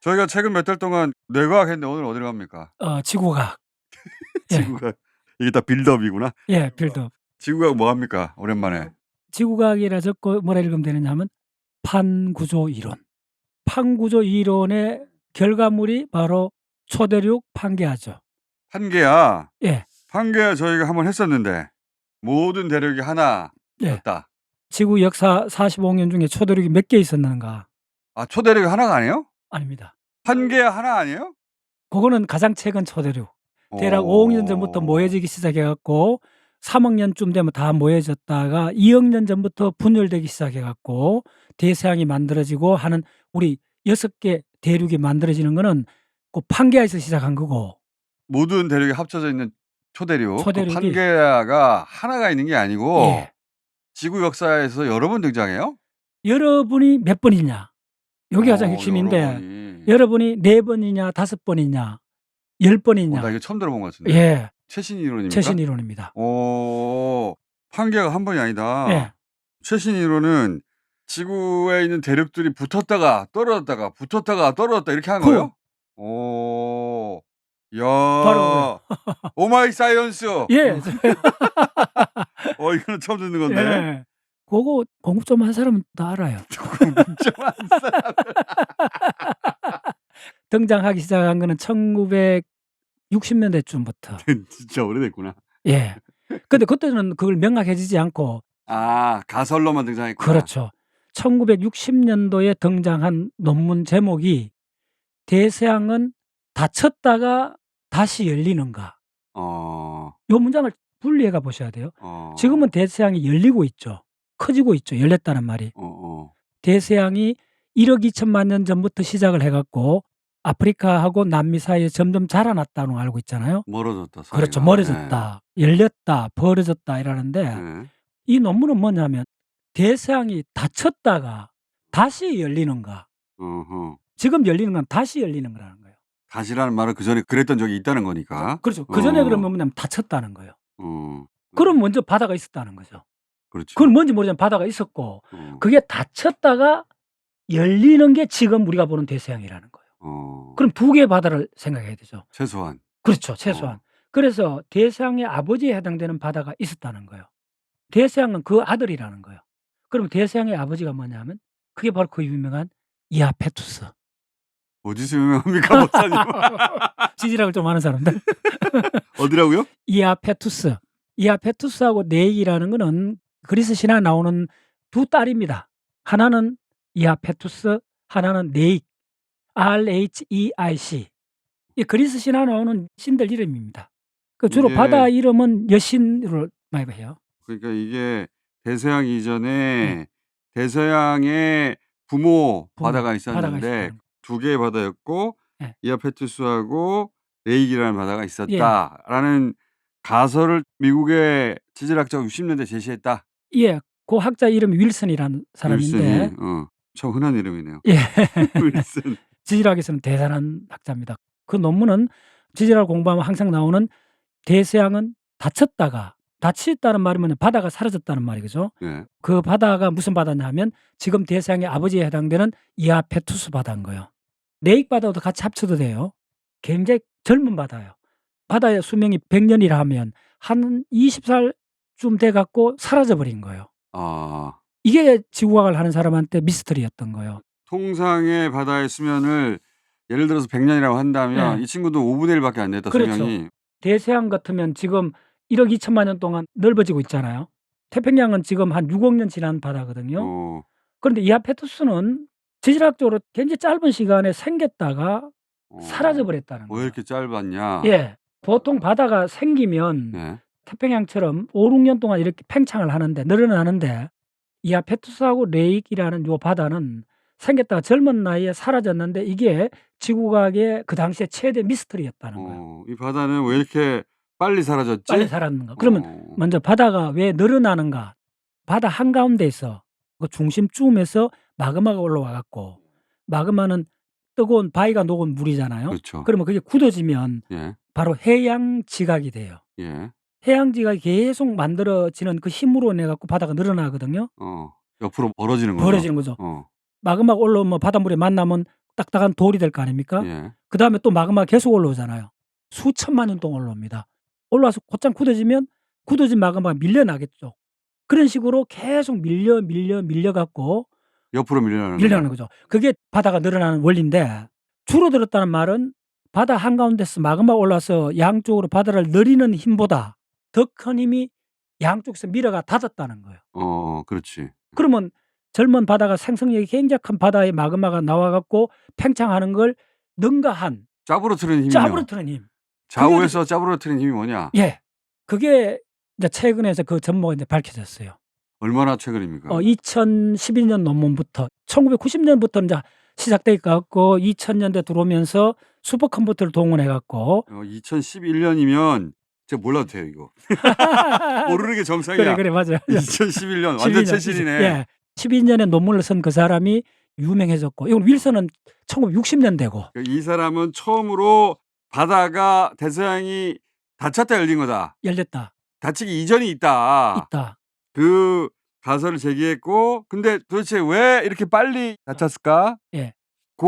저희가 최근 몇 달 동안 뇌과학 했는데 오늘 어디로 갑니까? 어 지구과학. 예. 지구과학. 이게 다 빌드업이구나. 예 빌드업. 지구과학 뭐 합니까? 오랜만에. 지구과학이라 적고 뭐라 읽으면 되느냐면 판구조 이론. 판구조 이론의 결과물이 바로 초대륙 판게아죠. 판게야. 예. 판게야 저희가 한번 했었는데 모든 대륙이 하나였다. 예. 지구 역사 45억 년 중에 초대륙이 몇 개 있었는가? 아 초대륙이 하나가 아니에요? 아닙니다. 판게야 하나 아니에요? 그거는 가장 최근 초대륙. 대략 오. 5억 년 전부터 모여지기 시작해 갖고 3억 년쯤 되면 다 모여졌다가 2억 년 전부터 분열되기 시작해 갖고 대서양이 만들어지고 하는 우리 여섯 개 대륙이 만들어지는 거는 그 판게아에서 시작한 거고 모든 대륙이 합쳐져 있는 초대륙. 그 초대륙이- 판게야가 하나가 있는 게 아니고 예. 지구 역사에서 여러 번 등장해요. 여러분이 몇 번이냐? 여기 가장 어, 핵심인데 여러 번이. 여러분이 네 번이냐 다섯 번이냐 열 어, 번이냐? 나 이거 처음 들어본 것 같은데. 예, 최신 이론입니까? 최신 이론입니다. 오, 판게가 한 번이 아니다. 예. 최신 이론은 지구에 있는 대륙들이 붙었다가 떨어졌다가 붙었다가 떨어졌다 이렇게 하는 그- 거예요? 오, 야, 바로 오마이 사이언스. 예, 어, 이거는 처음 듣는 건데. 예. 그거 공부 좀 한 사람은 다 알아요. 좀안 사람. 등장하기 시작한 거는 1960년대쯤부터. 진짜 오래됐구나. 예. 근데 그때는 그걸 명확해지지 않고 아, 가설로만 등장했구나. 그렇죠. 1960년도에 등장한 논문 제목이 대서양은 닫혔다가 다시 열리는가. 어, 요 문장을 분리해 가 보셔야 돼요. 어. 지금은 대서양이 열리고 있죠. 커지고 있죠. 열렸다는 말이. 어, 어. 대서양이 1억 2천만 년 전부터 시작을 해 갖고 아프리카하고 남미 사이에 점점 자라났다는 걸 알고 있잖아요. 멀어졌다. 사이가. 그렇죠. 멀어졌다. 열렸다. 벌어졌다 이러는데 네. 네. 이 논문은 뭐냐면 대서양이 닫혔다가 다시 열리는가. 어허. 지금 열리는 건 다시 열리는 거라는 거예요. 다시라는 말은 그 전에 그랬던 적이 있다는 거니까. 그렇죠. 그 전에 어. 그러면 뭐냐면 닫혔다는 거예요. 어. 그럼 먼저 바다가 있었다는 거죠. 그렇죠. 그건 뭔지 모르지만 바다가 있었고 어. 그게 닫혔다가 열리는 게 지금 우리가 보는 대서양이라는 거예요. 어. 그럼 두 개의 바다를 생각해야 되죠. 최소한. 그렇죠. 최소한. 어. 그래서 대서양의 아버지에 해당되는 바다가 있었다는 거예요. 대서양은 그 아들이라는 거예요. 그럼 대서양의 아버지가 뭐냐면 그게 바로 그 유명한 이아페투스. 어디서 유명합니까, 목사님? 지질학을 좀 아는 사람들. 어디라고요? 이아페투스. 이아페투스하고 네이라는 거는 그리스 신화에 나오는 두 딸입니다. 하나는 이아페투스, 하나는 네이. R-H-E-I-C. 이 그리스 신화에 나오는 신들 이름입니다. 그 주로 이게- 바다 이름은 여신으로 많이 해요. 그러니까 이게 대서양 이전에 대서양의 부모, 부모, 바다가 있었는데. 두 개의 바다였고 네. 이아페투스하고 레이기라는 바다가 있었다라는 가설을 미국의 지질학자가 60년대 제시했다. 예, 그 학자 이름이 윌슨이라는 사람인데 윌슨이. 어, 참 흔한 이름이네요. 예, 윌슨. 지질학에서는 대단한 학자입니다. 그 논문은 지질학 공부하면 항상 나오는 대서양은 닫혔다가 닫혔다는 말이 뭐냐 바다가 사라졌다는 말이죠. 예. 그 바다가 무슨 바다냐면 지금 대서양의 아버지에 해당되는 이아페투스 바다인 거예요. 레익 바다도 같이 합쳐도 돼요. 굉장히 젊은 바다예요. 바다의 수명이 100 년이라 하면 한 20 살 쯤돼 갖고 사라져 버린 거예요. 아, 이게 지구과학을 하는 사람한테 미스터리였던 거예요. 통상의 바다의 수면을 예를 들어서 100년이라고 한다면 네. 이 친구도 5분의 1밖에 안 됐다 그렇죠. 수명이. 대서양 같으면 지금 1억 2천만 년 동안 넓어지고 있잖아요. 태평양은 지금 한 6억 년 지난 바다거든요. 어, 그런데 이아페투스는 지질학적으로 굉장히 짧은 시간에 생겼다가 어. 사라져 버렸다는 왜 거예요. 이렇게 짧았냐? 예. 보통 바다가 생기면 네. 태평양처럼 5, 6년 동안 이렇게 팽창을 하는데 늘어나는데 이아페투스하고 레익이라는 요 바다는 생겼다가 젊은 나이에 사라졌는데 이게 지구과학의 그 당시에 최대 미스터리였다는 거예요. 어, 이 바다는 왜 이렇게 빨리 사라졌지? 빨리 사라졌는가. 그러면 어, 먼저 바다가 왜 늘어나는가? 바다 한가운데에서 그 중심쯤에서 마그마가 올라와 갖고 마그마는 뜨거운 바위가 녹은 물이잖아요. 그렇죠. 그러면 그게 굳어지면 예, 바로 해양 지각이 돼요. 예, 해양 지각이 계속 만들어지는 그 힘으로 내 갖고 바다가 늘어나거든요. 어, 옆으로 벌어지는 거죠. 벌어지는 거죠. 어, 마그마가 올라오면 바닷물에 만나면 딱딱한 돌이 될 거 아닙니까? 예. 그 다음에 또 마그마가 계속 올라오잖아요. 수천만 년 동안 올라옵니다. 올라와서 곧장 굳어지면 굳어진 마그마가 밀려나겠죠. 그런 식으로 계속 밀려 밀려 밀려 갖고 옆으로 밀려나는 밀려나는 거예요. 거죠. 그게 바다가 늘어나는 원리인데 줄어들었다는 말은 바다 한가운데서 마그마가 올라와서 양쪽으로 바다를 내리는 힘보다 더 큰 힘이 양쪽에서 밀어가 닫았다는 거예요. 어 그렇지. 그러면 젊은 바다가 생성력이 굉장히 큰 바다의 마그마가 나와 갖고 팽창하는 걸 능가한 짜부러뜨리는 힘이요. 짜부러뜨는 힘. 좌우에서 짜부러뜨리는 힘이 뭐냐? 예. 그게 이제 최근에서 그 전모가 이제 밝혀졌어요. 얼마나 최근입니까? 어 2012년 논문부터 1990년부터 이제 시작돼 갖고 2000년대 들어오면서 슈퍼컴퓨터를 동원해 갖고 어, 2011년이면 제가 몰라도 돼요 이거. 모르는 게 정상이야. 그래 그래 맞아요. 2011년 완전 12년, 최신이네. 예. 12년에 논문을 쓴 그 사람이 유명해졌고 이건 윌슨은 1960년대고 이 사람은 처음으로 바다가 대서양이 닫혔다 열린 거다. 열렸다. 닫히기 이전이 있다. 있다. 그 가설을 제기했고 근데 도대체 왜 이렇게 빨리 닫혔을까? 예. 그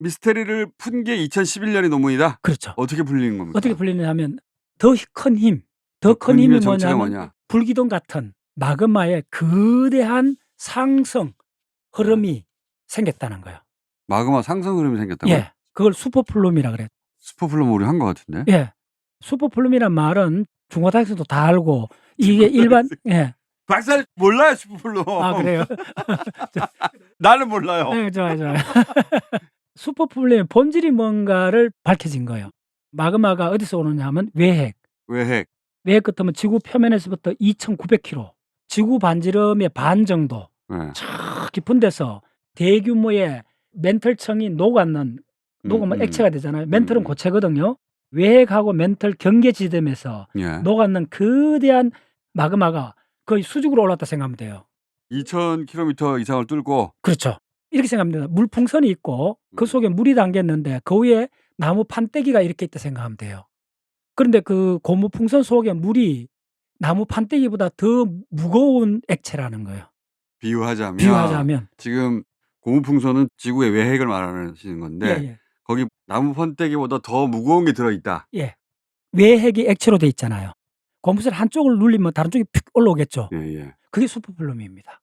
미스테리를 푼 게 2011년의 논문이다. 그렇죠. 어떻게 풀리는 겁니까? 어떻게 풀리냐면 더 큰 힘, 더큰큰 힘이 뭐냐면 뭐냐? 불기둥 같은 마그마의 거대한 상승 흐름이 생겼다는 거예요. 마그마 상승 흐름이 생겼다고? 예. 그걸 슈퍼플룸이라 그래요. 슈퍼플럼 우리 한 것 같은데? 예. 슈퍼플룸이란 말은 중고등학생도 다 알고 이게 일반 예. 박사님 몰라요 슈퍼플럼. 아 그래요. 나는 몰라요. 네, 좋아요, 좋아요. 슈퍼플룸의 본질이 뭔가를 밝혀진 거예요. 마그마가 어디서 오느냐 하면 외핵. 외핵. 외핵 같으면 지구 표면에서부터 2,900km, 지구 반지름의 반 정도 네. 저 깊은 데서 대규모의 멘털청이 녹았는 녹으면 음, 음. 액체가 되잖아요. 멘털은 음. 고체거든요. 외핵하고 멘털 경계 지점에서 예. 녹았는 거대한 마그마가 거의 수직으로 올랐다 생각하면 돼요. 2,000km 이상을 뚫고 그렇죠. 이렇게 생각하면 됩니다. 물풍선이 있고 그 음. 속에 물이 담겼는데 그 위에 나무 판때기가 이렇게 있다 생각하면 돼요. 그런데 그 고무 풍선 속에 물이 나무 판때기보다 더 무거운 액체라는 거예요. 비유하자면, 비유하자면. 지금 고무풍선은 지구의 외핵을 말하시는 건데 예, 예. 거기 나무 번데기보다 더 무거운 게 들어있다. 예. 외핵이 액체로 돼 있잖아요. 고무선 한쪽을 눌리면 다른 쪽이 픽 올라오겠죠. 예, 예. 그게 슈퍼플룸입니다.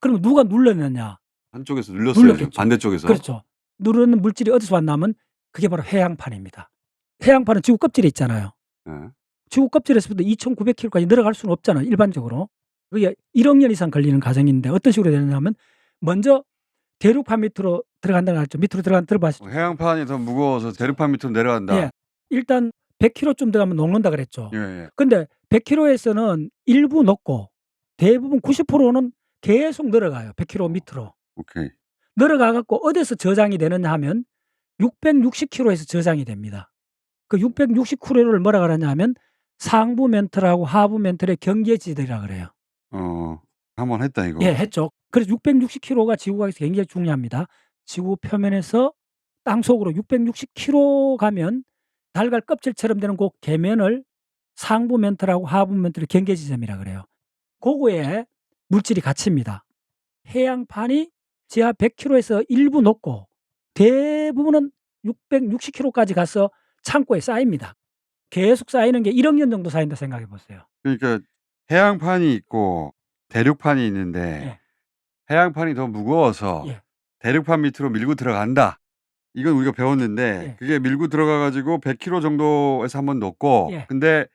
그러면 누가 눌렀느냐? 한쪽에서 눌렀어요. 눌렀겠죠. 반대쪽에서. 그렇죠. 누르는 물질이 어디서 왔냐면 그게 바로 해양판입니다. 해양판은 지구 껍질에 있잖아요. 예. 지구 껍질에서부터 2,900km까지 내려갈 수는 없잖아요. 일반적으로. 그게 1억 년 이상 걸리는 과정인데 어떤 식으로 되느냐면 먼저 대륙판 밑으로 들어간다고 했죠. 밑으로 들어간 들어봐시죠. 어, 해양판이 더 무거워서 대륙판 밑으로 내려간다. 예. 일단 100km쯤 들어가면 녹는다 그랬죠. 예, 예. 근데 100km에서는 일부 녹고 대부분 90%는 계속 내려가요. 100km 밑으로. 오케이. 내려가 갖고 어디서 저장이 되느냐 하면 660km에서 저장이 됩니다. 그 660km를 뭐라 그러냐 하면 상부 멘틀하고 하부 멘틀의 경계지대라 그래요. 어, 한 번 했다 이거. 예, 했죠. 그래서 660km가 지구과에서 굉장히 중요합니다. 지구 표면에서 땅 속으로 660km 가면 달걀 껍질처럼 되는 그 계면을 상부 멘틀하고 하부 멘틀의 경계 지점이라 그래요. 그거에 물질이 갇힙니다. 해양판이 지하 100km에서 일부 녹고 대 부분은 660km까지 가서 창고에 쌓입니다. 계속 쌓이는 게 1억 년 정도 쌓인다 생각해 보세요. 그러니까 해양판이 있고 대륙판이 있는데 예. 해양판이 더 무거워서 예. 대륙판 밑으로 밀고 들어간다. 이건 우리가 배웠는데 예. 그게 밀고 들어가 가지고 100km 정도에서 한번 녹고 예. 근데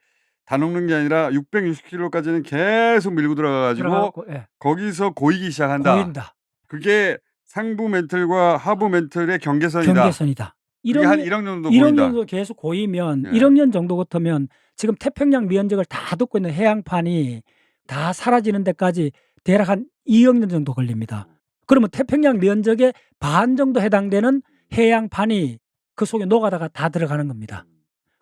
다 녹는 게 아니라 660km까지는 계속 밀고 들어가 가지고 예, 거기서 고이기 시작한다. 보인다. 그게 상부 멘틀과 하부 멘틀의 경계선이다. 경계선이다. 그게 1억 한 년, 1억 년 정도 1억 보인다. 년도 계속 고이면 예. 1억 년 정도 같으면 지금 태평양 미연적을 다 덮고 있는 해양판이 다 사라지는 데까지 대략 한 2억 년 정도 걸립니다. 그러면 태평양 면적의 반 정도 해당되는 해양판이 그 속에 녹아다가 다 들어가는 겁니다.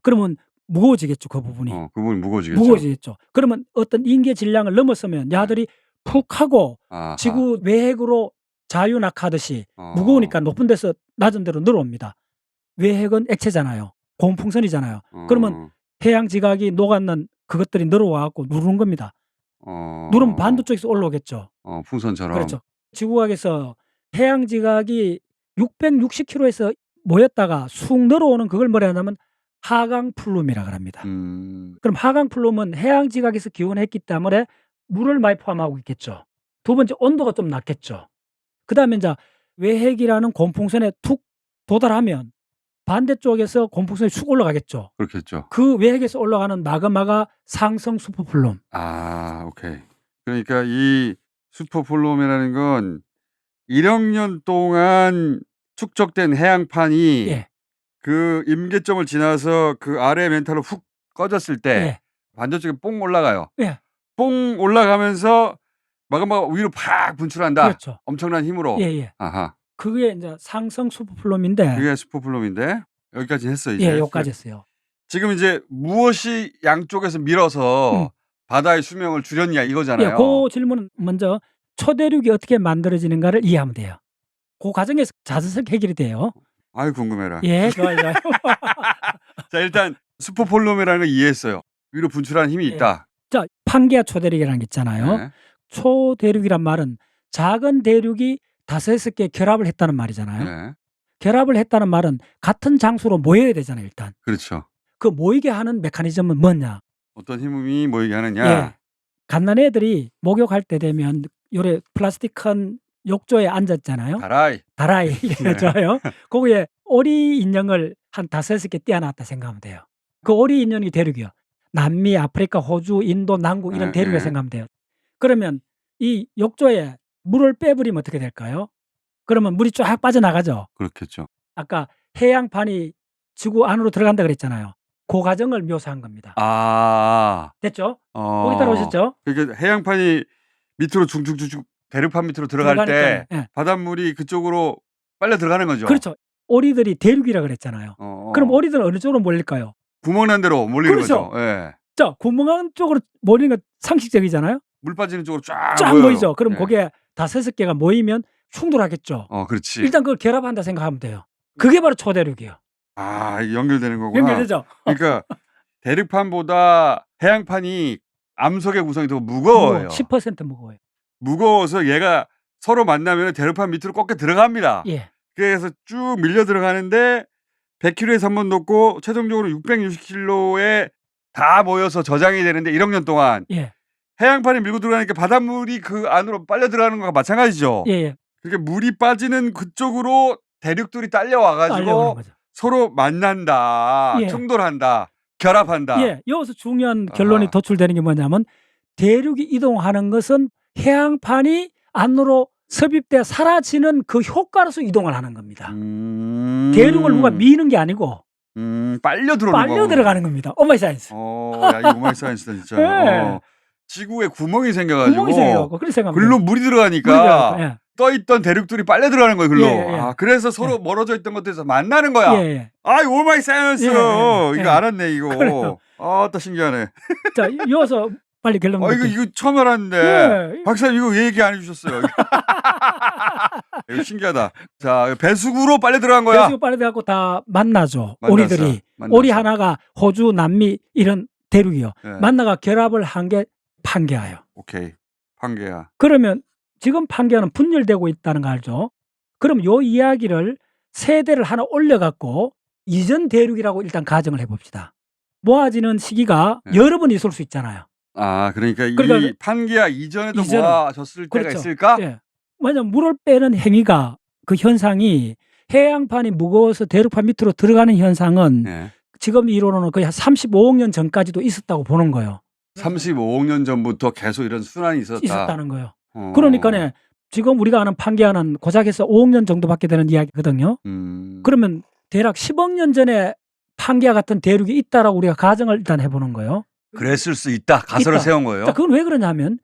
그러면 무거워지겠죠, 그 부분이. 어, 그 부분이 무거워지겠죠. 무거워지겠죠. 그러면 어떤 인계 질량을 넘었으면 야들이 푹 하고 아하. 지구 외핵으로 자유낙하듯이 어. 무거우니까 높은 데서 낮은 데로 늘어옵니다. 외핵은 액체잖아요. 고온풍선이잖아요. 그러면 어, 해양 지각이 녹았는 그것들이 늘어와갖고 누르는 겁니다. 어, 누르면 반도 쪽에서 올라오겠죠. 어, 풍선처럼. 그렇죠. 지구각에서 해양 지각이 660km에서 모였다가 쑥 늘어오는 그걸 뭐라 하냐면 하강 플룸이라 그럽니다. 음. 그럼 하강 플룸은 해양 지각에서 기원했기 때문에 물을 많이 포함하고 있겠죠. 두 번째 온도가 좀 낮겠죠. 그 다음에 이제 외핵이라는 곰풍선에 툭 도달하면 반대쪽에서 곰풍선이 쑥 올라가겠죠. 그렇겠죠. 그 외핵에서 올라가는 마그마가 상성 수포플룸. 아, 오케이. 그러니까 이 슈퍼폴롬이라는 건 1억 년 동안 축적된 해양판이 예. 그 임계점을 지나서 그 아래 멘탈로 훅 꺼졌을 때 예. 반대쪽에 뽕 올라가요. 예. 뽕 올라가면서 마그마가 위로 팍 분출한다. 그렇죠. 엄청난 힘으로. 예, 예. 아하. 그게 이제 상성 수포플룸인데 그게 슈퍼플롬인데 여기까지 했어 이제. 예, 여기까지 했어요. 지금 이제 무엇이 양쪽에서 밀어서 음. 바다의 수명을 줄였냐 이거잖아요. 예, 그 질문은 먼저 초대륙이 어떻게 만들어지는가를 이해하면 돼요. 그 과정에서 자연스럽게 해결이 돼요. 아유 궁금해라. 예, 좋아요, 좋아요. 자 일단 슈퍼폴롬이라는 걸 이해했어요. 위로 분출하는 힘이 예. 있다. 자, 판게아 초대륙이라는 게 있잖아요. 네. 초대륙이란 말은 작은 대륙이 다섯 여섯 개 결합을 했다는 말이잖아요. 네. 결합을 했다는 말은 같은 장소로 모여야 되잖아요, 일단. 그렇죠. 그 모이게 하는 메커니즘은 뭐냐? 어떤 힘이 모이게 하느냐. 예. 갓난 애들이 목욕할 때 되면 요래 플라스틱 큰 욕조에 앉았잖아요. 다라이. 다라이 네. 좋아요. 거기에 오리 인형을 한 다섯 여섯 개 띄어놨다 생각하면 돼요. 그 오리 인형이 대륙이요. 남미, 아프리카, 호주, 인도, 남국 이런 네, 대륙에 네. 생각하면 돼요. 그러면 이 욕조에 물을 빼버리면 어떻게 될까요? 그러면 물이 쫙 빠져나가죠. 그렇겠죠. 아까 해양판이 지구 안으로 들어간다 그랬잖아요. 그 과정을 묘사한 겁니다. 아. 됐죠? 어. 거기 따라오셨죠? 그러니까 해양판이 밑으로 중중중중 대륙판 밑으로 들어갈 때 들어가니까요. 예. 바닷물이 그쪽으로 빨려 들어가는 거죠. 그렇죠. 오리들이 대륙이라 그랬잖아요. 어, 어. 그럼 오리들은 어느 쪽으로 몰릴까요? 구멍 난 대로 몰리는 그렇죠. 거죠. 예. 자, 구멍한 쪽으로 몰리는 건 상식적이잖아요. 물 빠지는 쪽으로 쫙, 쫙 모여요. 모이죠. 그럼 예. 거기에 다섯 여섯 개가 모이면 충돌하겠죠. 어, 그렇지. 일단 그걸 결합한다 생각하면 돼요. 그게 바로 초대륙이에요. 아, 이게 연결되는 거구나. 연결되죠? 그러니까 대륙판보다 해양판이 암석의 구성이 더 무거워요. 10% 무거워요. 무거워서 얘가 서로 만나면 대륙판 밑으로 꺾여 들어갑니다. 예. 그래서 쭉 밀려 들어가는데 100km에서 한번 놓고 최종적으로 660km에 다 모여서 저장이 되는데 1억 년 동안 예. 해양판이 밀고 들어가니까 바닷물이 그 안으로 빨려 들어가는 거가 마찬가지죠. 예. 예. 그러니까 물이 빠지는 그쪽으로 대륙들이 딸려와 딸려오는 가지고 거죠. 서로 만난다, 예. 충돌한다, 결합한다. 예. 여기서 중요한 결론이 아하. 도출되는 게 뭐냐면 대륙이 이동하는 것은 해양판이 안으로 섭입돼 사라지는 그 효과로서 이동을 하는 겁니다. 음. 대륙을 누가 미는 게 아니고 음, 빨려 들어오는 빨려 거구나. 들어가는 겁니다. 오마이 사이언스. 어, 야, 이거 오마이 사이언스다 진짜. 예. 어. 지구에 구멍이 생겨가지고 구멍이 생겨갖고 그렇게 글로. 물이 물이 들어가니까 들어가고, 예. 떠 있던 대륙들이 빨려 들어가는 거예요, 글로. 예, 예, 예. 아, 그래서 서로 멀어져 있던 것들에서 만나는 거야. 예, 예. 아, 이거 오마이 사이언스. 예, 예, 예. 이거 알았네, 이거. 그래요. 아, 또 신기하네. 자, 이어서 빨리 결론 아, 이거. 이거 처음 알았는데. 예. 박사님 이거 왜 얘기 안 해주셨어요? 이거 신기하다. 자, 배수구로 빨려 들어간 거야. 배수구 빨리 돼갖고 다 만나죠. 만났어. 오리들이. 만났어. 오리 하나가 호주, 남미 이런 대륙이요. 예. 만나가 결합을 한 게 판게아요. 오케이. 판계야. 그러면 지금 판게아는 분열되고 있다는 거 알죠? 그럼 요 이야기를 세대를 하나 올려갖고 이전 대륙이라고 일단 가정을 해봅시다. 모아지는 시기가 네. 여러 번 있을 수 있잖아요. 아, 그러니까, 이 그러니까 판계야 이전에도 이전에. 모아졌을 때가 그렇죠. 있을까? 예. 왜냐면 물을 빼는 행위가 그 현상이 해양판이 무거워서 대륙판 밑으로 들어가는 현상은 예. 지금 이론으로는 거의 한 35억 년 전까지도 있었다고 보는 거예요. 35억 년 전부터 계속 이런 순환이 있었다. 있었다는 거예요. 어. 그러니까네 지금 우리가 아는 판게아는 고작해서 5억 년 정도밖에 되는 이야기거든요. 음. 그러면 대략 10억 년 전에 판게아 같은 대륙이 있다라고 우리가 가정을 일단 해보는 거예요. 그랬을 수 있다. 가설을 있다. 세운 거예요. 자, 그건 왜 그러냐면